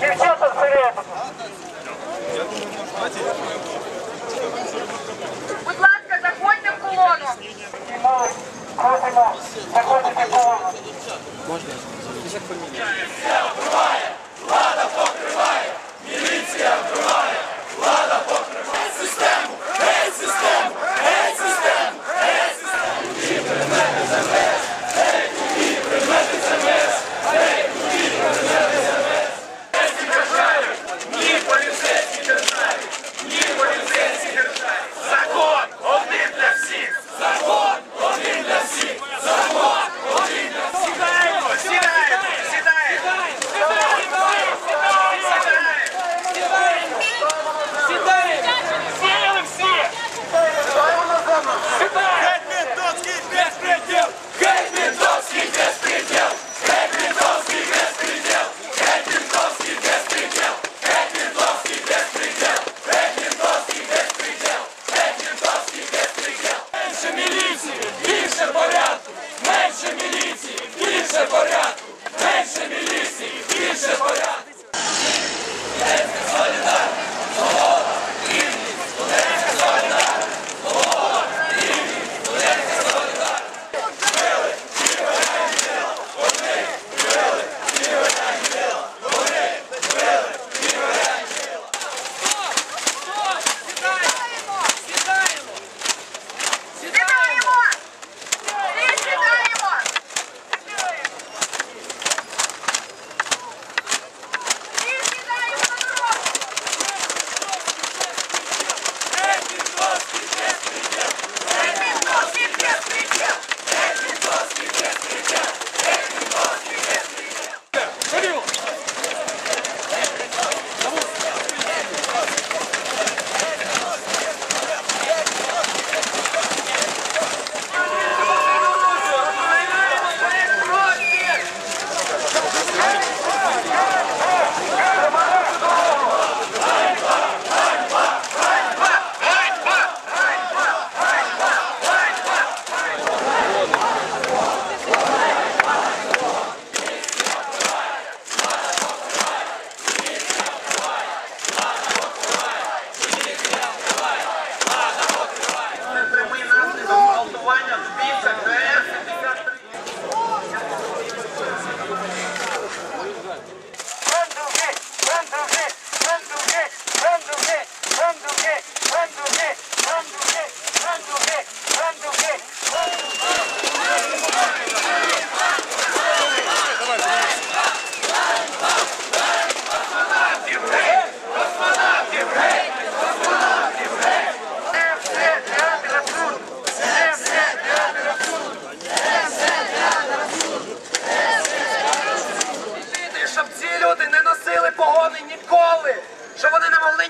Девчата вперед! Будь ласка! поліції, більше порядку, менше міліції, більше порядку.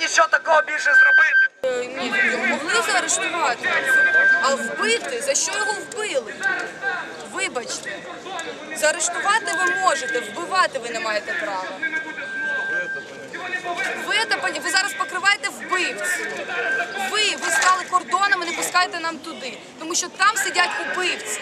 нічого такого більше зробити. Ні, могли заарештувати, а вбити за що його вбили? Вибачте, заарештувати ви можете, вбивати ви не маєте права. Ви це, ви зараз покриваєте вбивців. Ви ви стали кордонами, не пускайте нам туди, тому що там сидять убивці.